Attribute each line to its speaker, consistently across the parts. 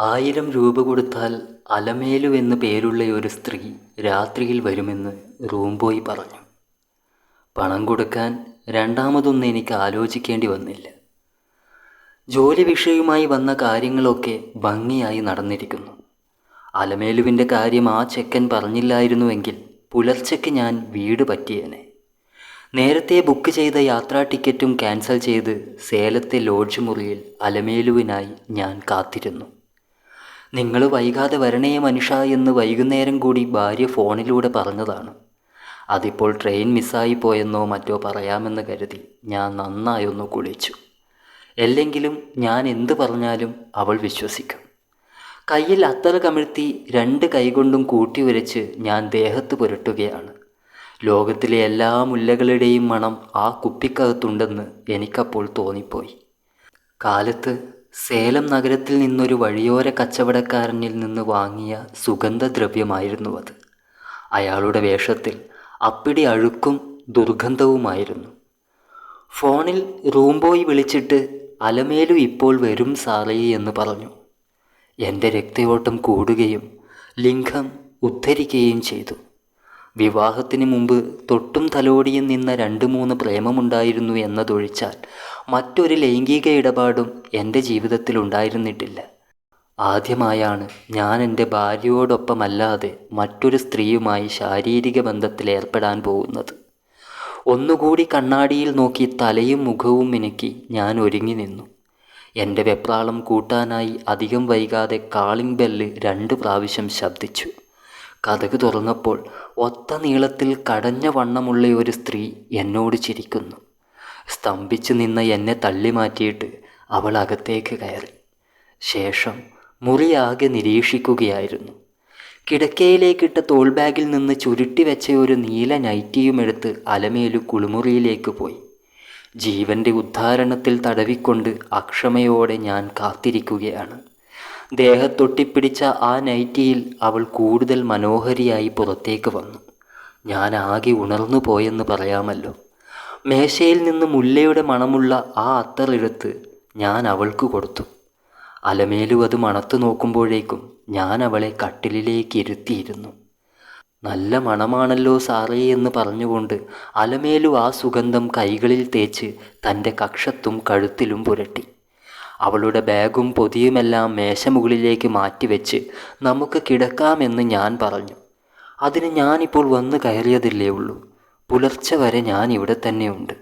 Speaker 1: ആയിരം രൂപ കൊടുത്താൽ അലമേലു എന്ന് പേരുള്ള ഒരു സ്ത്രീ രാത്രിയിൽ വരുമെന്ന് റൂംബോയ് പറഞ്ഞു. പണം കൊടുക്കാൻ രണ്ടാമതൊന്നും എനിക്ക് ആലോചിക്കേണ്ടി വന്നില്ല. ജോലി വിഷയവുമായി വന്ന കാര്യങ്ങളൊക്കെ ഭംഗിയായി നടന്നിരിക്കുന്നു. അലമേലുവിന്റെ കാര്യം ആ ചെക്കൻ പറഞ്ഞില്ലായിരുന്നുവെങ്കിൽ പുലർച്ചയ്ക്ക് ഞാൻ വീട് പറ്റിയേനെ. നേരത്തെ ബുക്ക് ചെയ്ത യാത്രാ ടിക്കറ്റും ക്യാൻസൽ ചെയ്ത് സേലത്തെ ലോഡ്ജ് മുറിയിൽ അലമേലുവിനായി ഞാൻ കാത്തിരുന്നു. നിങ്ങൾ വൈകാതെ വരണേ മനുഷ്യ എന്ന് വൈകുന്നേരം കൂടി ഭാര്യ ഫോണിലൂടെ പറഞ്ഞതാണ്. അതിപ്പോൾ ട്രെയിൻ മിസ്സായി പോയെന്നോ മറ്റോ പറയാമെന്ന് കരുതി ഞാൻ നന്നായൊന്നു കുളിച്ചു. അല്ലെങ്കിലും ഞാൻ എന്ത് പറഞ്ഞാലും അവൾ വിശ്വസിക്കും. കയ്യിൽ അത്തറ കമിഴ്ത്തി രണ്ട് കൈകൊണ്ടും കൂട്ടി ഉരച്ച് ഞാൻ ദേഹത്ത് പുരട്ടുകയാണ്. ലോകത്തിലെ എല്ലാ മുല്ലകളുടെയും മണം ആ കുപ്പിക്കകത്തുണ്ടെന്ന് എനിക്കപ്പോൾ തോന്നിപ്പോയി. കാലത്ത് സേലം നഗരത്തിൽ നിന്നൊരു വഴിയോര കച്ചവടക്കാരനിൽ നിന്ന് വാങ്ങിയ സുഗന്ധദ്രവ്യമായിരുന്നു അത്. അയാളുടെ വേഷത്തിൽ അപ്പിടി അഴുക്കും ദുർഗന്ധവുമായിരുന്നു. ഫോണിൽ റൂം ബോയ് വിളിച്ചിട്ട് അലമേലു ഇപ്പോൾ വരും സാറേ എന്ന് പറഞ്ഞു. എന്റെ രക്തയോട്ടം കൂടുകയും ലിംഗം ഉദ്ധരിക്കുകയും ചെയ്തു. വിവാഹത്തിന് മുമ്പ് തൊട്ടും തലോടിയും നിന്ന രണ്ട് മൂന്ന് പ്രേമമുണ്ടായിരുന്നു എന്നതൊഴിച്ചാൽ മറ്റൊരു ലൈംഗിക ഇടപാടും എന്റെ ജീവിതത്തിൽ ഉണ്ടായിരുന്നിട്ടില്ല. ആദ്യമായാണ് ഞാൻ എന്റെ ഭാര്യയോടൊപ്പമല്ലാതെ മറ്റൊരു സ്ത്രീയുമായി ശാരീരിക ബന്ധത്തിൽ ഏർപ്പെടാൻ പോകുന്നത്. ഒന്നുകൂടി കണ്ണാടിയിൽ നോക്കി തലയും മുഖവും മിനുക്കി ഞാൻ ഒരുങ്ങി നിന്നു. എന്റെ വെപ്രാളം കൂട്ടാനായി അധികം വൈകാതെ കാളിംഗ് ബെല്ല് രണ്ട് പ്രാവശ്യം ശബ്ദിച്ചു. കഥക് തുറന്നപ്പോൾ ഒത്ത നീളത്തിൽ കടഞ്ഞ വണ്ണമുള്ള ഒരു സ്ത്രീ എന്നോട് ചിരിക്കുന്നു. സ്തംഭിച്ചു നിന്ന എന്നെ തള്ളി മാറ്റിയിട്ട് അവൾ അകത്തേക്ക് കയറി. ശേഷം മുറിയാകെ നിരീക്ഷിക്കുകയായിരുന്നു. കിടക്കയിലേക്കിട്ട തോൾ ബാഗിൽ നിന്ന് ചുരുട്ടി വെച്ച ഒരു നീല നൈറ്റിയും എടുത്ത് അലമേലു കുളിമുറിയിലേക്ക് പോയി. ജീവന്റെ ഉദ്ധാരണത്തിൽ തടവിക്കൊണ്ട് അക്ഷമയോടെ ഞാൻ കാത്തിരിക്കുകയാണ്. ദേഹത്തൊട്ടിപ്പിടിച്ച ആ നൈറ്റിയിൽ അവൾ കൂടുതൽ മനോഹരിയായി പുറത്തേക്ക് വന്നു. ഞാൻ ആകെ ഉണർന്നു പോയെന്ന് പറയാമല്ലോ. മേശയിൽ നിന്ന് മുല്ലയുടെ മണമുള്ള ആ അത്തറെടുത്ത് ഞാൻ അവൾക്ക് കൊടുത്തു. അലമേലു അത് മണത്തു നോക്കുമ്പോഴേക്കും ഞാൻ അവളെ കട്ടിലിലേക്ക് ഇരുത്തിയിരുന്നു. നല്ല മണമാണല്ലോ സാറേ എന്ന് പറഞ്ഞുകൊണ്ട് അലമേലു ആ സുഗന്ധം കൈകളിൽ തേച്ച് തന്റെ കക്ഷത്തും കഴുത്തിലും പുരട്ടി. അവളുടെ ബാഗും പൊതിയുമെല്ലാം മേശമുകളിലേക്ക് മാറ്റിവെച്ച് നമുക്ക് കിടക്കാമെന്ന് ഞാൻ പറഞ്ഞു. അതിന് ഞാനിപ്പോൾ വന്ന് കയറിയതില്ലേ ഉള്ളൂ. പുലർച്ചെ വരെ ഞാൻ ഇവിടെ തന്നെയുണ്ട്.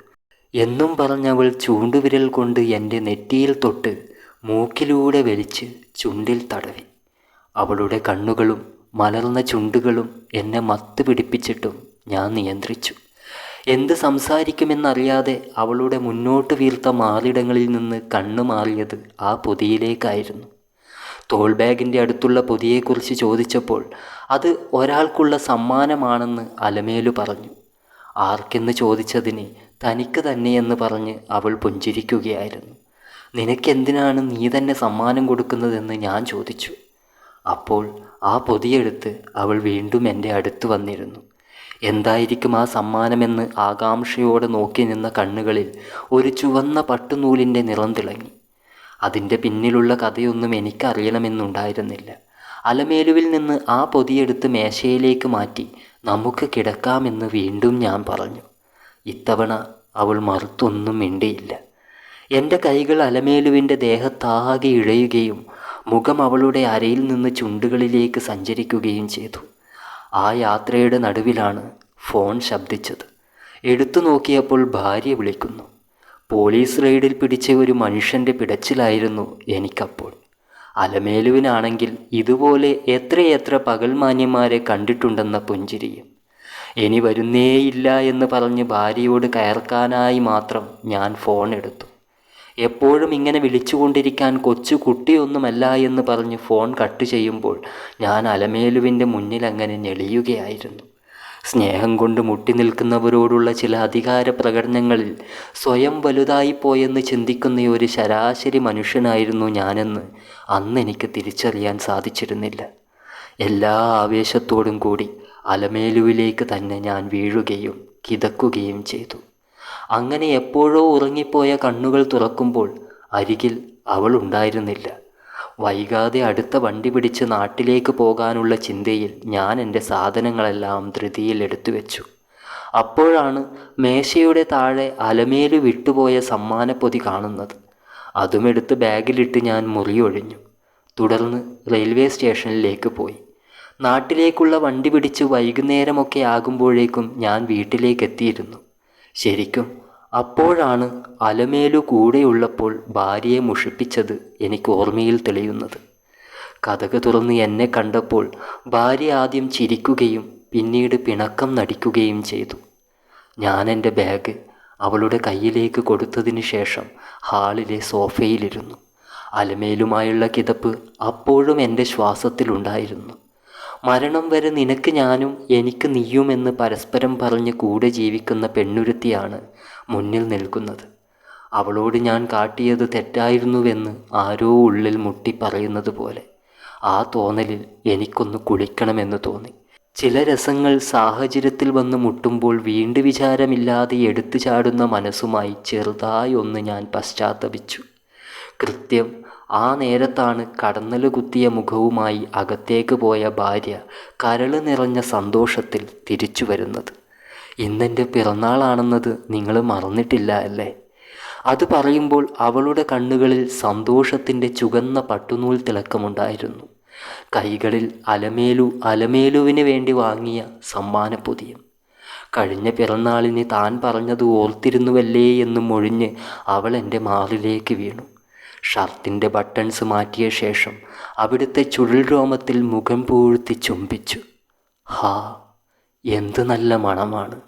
Speaker 1: എന്നും പറഞ്ഞവൾ ചൂണ്ടുവിരൽ കൊണ്ട് എന്റെ നെറ്റിയിൽ തൊട്ട് മൂക്കിലൂടെ വലിച്ച് ചുണ്ടിൽ തടവി. അവളുടെ കണ്ണുകളും മലർന്ന ചുണ്ടുകളും എന്നെ മത്ത് പിടിപ്പിച്ചിട്ടും ഞാൻ നിയന്ത്രിച്ചു. എന്ത് സംസാരിക്കുമെന്നറിയാതെ അവളുടെ മുന്നോട്ട് വീർത്ത മാറിടങ്ങളിൽ നിന്ന് കണ്ണു മാറിയത് ആ പൊതിയിലേക്കായിരുന്നു. തോൾ ബാഗിന്റെ അടുത്തുള്ള പൊതിയെക്കുറിച്ച് ചോദിച്ചപ്പോൾ അത് ഒരാൾക്കുള്ള സമ്മാനമാണെന്ന് അലമേലു പറഞ്ഞു. ആർക്കെന്ന് ചോദിച്ചതിന് തനിക്ക് തന്നെയെന്ന് പറഞ്ഞ് അവൾ പുഞ്ചിരിക്കുകയായിരുന്നു. നിനക്കെന്തിനാണ് നീ തന്നെ സമ്മാനം കൊടുക്കുന്നതെന്ന് ഞാൻ ചോദിച്ചു. അപ്പോൾ ആ പൊതിയെടുത്ത് അവൾ വീണ്ടും എന്റെ അടുത്ത് വന്നിരുന്നു. എന്തായിരിക്കും ആ സമ്മാനമെന്ന് ആകാംക്ഷയോടെ നോക്കി നിന്ന കണ്ണുകളിൽ ഒരു ചുവന്ന പട്ടുനൂലിന്റെ നിറം തിളങ്ങി. അതിന്റെ പിന്നിലുള്ള കഥയൊന്നും എനിക്കറിയണമെന്നുണ്ടായിരുന്നില്ല. അലമേലുവിൽ നിന്ന് ആ പൊതിയെടുത്ത് മേശയിലേക്ക് മാറ്റി നമുക്ക് കിടക്കാമെന്ന് വീണ്ടും ഞാൻ പറഞ്ഞു. ഇത്തവണ അവൾ മറുത്തൊന്നും മിണ്ടിയില്ല. എന്റെ കൈകൾ അലമേലുവിന്റെ ദേഹത്താകെ ഇഴയുകയും മുഖം അവളുടെ അരയിൽ നിന്ന് ചുണ്ടുകളിലേക്ക് സഞ്ചരിക്കുകയും ചെയ്തു. ആ യാത്രയുടെ നടുവിലാണ് ഫോൺ ശബ്ദിച്ചത്. എടുത്തു നോക്കിയപ്പോൾ ഭാര്യ വിളിക്കുന്നു. പോലീസ് റെയ്ഡിൽ പിടിച്ച ഒരു മനുഷ്യന്റെ പിടച്ചിലായിരുന്നു എനിക്കപ്പോൾ. അലമേലുവിനാണെങ്കിൽ ഇതുപോലെ എത്രയെത്ര പകൽമാന്യന്മാരെ കണ്ടിട്ടുണ്ടെന്ന പുഞ്ചിരിയും. ഇനി വരുന്നേയില്ല എന്ന് പറഞ്ഞ് ഭാര്യയോട് കയർക്കാനായി മാത്രം ഞാൻ ഫോൺ എടുത്തു. എപ്പോഴും ഇങ്ങനെ വിളിച്ചുകൊണ്ടിരിക്കാൻ കൊച്ചു കുട്ടിയൊന്നുമല്ല എന്ന് പറഞ്ഞ് ഫോൺ കട്ട് ചെയ്യുമ്പോൾ ഞാൻ അലമേലുവിന്റെ മുന്നിൽ അങ്ങനെ ഞെളിയുകയായിരുന്നു. സ്നേഹം കൊണ്ട് മുട്ടി നിൽക്കുന്നവരോടുള്ള ചില അധികാര പ്രകടനങ്ങളിൽ സ്വയം വലുതായിപ്പോയെന്ന് ചിന്തിക്കുന്ന ഒരു ശരാശരി മനുഷ്യനായിരുന്നു ഞാനെന്ന് അന്ന് എനിക്ക് തിരിച്ചറിയാൻ സാധിച്ചിരുന്നില്ല. എല്ലാ ആവേശത്തോടും കൂടി അലമേലുവിലേക്ക് തന്നെ ഞാൻ വീഴുകയും കിതക്കുകയും ചെയ്തു. അങ്ങനെ എപ്പോഴോ ഉറങ്ങിപ്പോയ കണ്ണുകൾ തുറക്കുമ്പോൾ അരികിൽ അവൾ ഉണ്ടായിരുന്നില്ല. വൈകാതെ അടുത്ത വണ്ടി പിടിച്ച് നാട്ടിലേക്ക് പോകാനുള്ള ചിന്തയിൽ ഞാൻ എന്റെ സാധനങ്ങളെല്ലാം ധൃതിയിൽ എടുത്തു വെച്ചു. അപ്പോഴാണ് മേശയുടെ താഴെ അലമേൽ വിട്ടുപോയ സമ്മാനപ്പൊതി കാണുന്നത്. അതുമെടുത്ത് ബാഗിലിട്ട് ഞാൻ മുറിയൊഴിഞ്ഞു. തുടർന്ന് റെയിൽവേ സ്റ്റേഷനിലേക്ക് പോയി. നാട്ടിലേക്കുള്ള വണ്ടി പിടിച്ച് വൈകുന്നേരമൊക്കെ ആകുമ്പോഴേക്കും ഞാൻ വീട്ടിലേക്ക് എത്തിയിരുന്നു ശരിക്കും അപ്പോഴാണ് അലമേലു കൂടെയുള്ളപ്പോൾ ഭാര്യയെ മുഷിപ്പിച്ചത് എനിക്ക് ഓർമ്മയിൽ തെളിയുന്നത്. കഥക് തുറന്ന് എന്നെ കണ്ടപ്പോൾ ഭാര്യ ആദ്യം ചിരിക്കുകയും പിന്നീട് പിണക്കം നടിക്കുകയും ചെയ്തു. ഞാൻ എന്റെ ബാഗ് അവളുടെ കയ്യിലേക്ക് കൊടുത്തതിന് ശേഷം ഹാളിലെ സോഫയിലിരുന്നു. അലമേലുമായുള്ള കിതപ്പ് അപ്പോഴും എന്റെ ശ്വാസത്തിലുണ്ടായിരുന്നു. മരണം വരെ നിനക്ക് ഞാനും എനിക്ക് നീയും എന്ന് പരസ്പരം പറഞ്ഞ് കൂടെ ജീവിക്കുന്ന പെണ്ണുരുത്തിയാണ് മുന്നിൽ നിൽക്കുന്നത്. അവളോട് ഞാൻ കാട്ടിയത് തെറ്റായിരുന്നുവെന്ന് ആരോ ഉള്ളിൽ മുട്ടി പറയുന്നത് പോലെ. ആ തോന്നലിൽ എനിക്കൊന്ന് കുളിക്കണമെന്ന് തോന്നി. ചില രസങ്ങൾ സാഹചര്യത്തിൽ വന്ന് മുട്ടുമ്പോൾ വീണ്ടു വിചാരമില്ലാതെ എടുത്തു ചാടുന്ന മനസ്സുമായി ചെറുതായി ഒന്ന് ഞാൻ പശ്ചാത്തപിച്ചു. കൃത്യം ആ നേരത്താണ് കടന്നൽ കുത്തിയ മുഖവുമായി അകത്തേക്ക് പോയ ഭാര്യ കരൾ നിറഞ്ഞ സന്തോഷത്തിൽ തിരിച്ചു വരുന്നത്. ഇന്നെന്റെ പിറന്നാളാണെന്നത് നിങ്ങൾ മറന്നിട്ടില്ല അല്ലേ? അത് പറയുമ്പോൾ അവളുടെ കണ്ണുകളിൽ സന്തോഷത്തിന്റെ ചുവന്ന പട്ടുനൂൽ തിളക്കമുണ്ടായിരുന്നു. കൈകളിൽ അലമേലു അലമേലുവിന് വേണ്ടി വാങ്ങിയ സമ്മാനപ്പൊതിയും. കഴിഞ്ഞ പിറന്നാളിന് താൻ പറഞ്ഞത് ഓർത്തിരുന്നുവല്ലേ എന്ന് മൊഴിഞ്ഞ് അവൾ എന്റെ മാറിലേക്ക് വീണു. ഷർട്ടിന്റെ ബട്ടൺസ് മാറ്റിയ ശേഷം അവിടുത്തെ ചുഴൽ രോമത്തിൽ മുഖം പൂഴ്ത്തി ചുംബിച്ചു. ഹാ എന്ത് നല്ല മണമാണ്.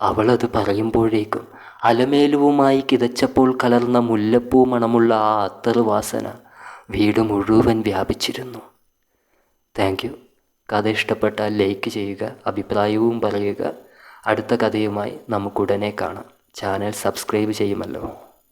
Speaker 1: അവളത് പറയുമ്പോഴേക്കും അലമേലുവുമായി കിതച്ചപ്പോൾ കലർന്ന മുല്ലപ്പൂ മണമുള്ള ആ അത്തറ് വാസന വീട് മുഴുവൻ വ്യാപിച്ചിരുന്നു. Thank you. കഥ ഇഷ്ടപ്പെട്ടാൽ ലൈക്ക് ചെയ്യുക അഭിപ്രായവും പറയുക. അടുത്ത കഥയുമായി നമുക്കുടനെ കാണാം. ചാനൽ സബ്സ്ക്രൈബ് ചെയ്യുമല്ലോ.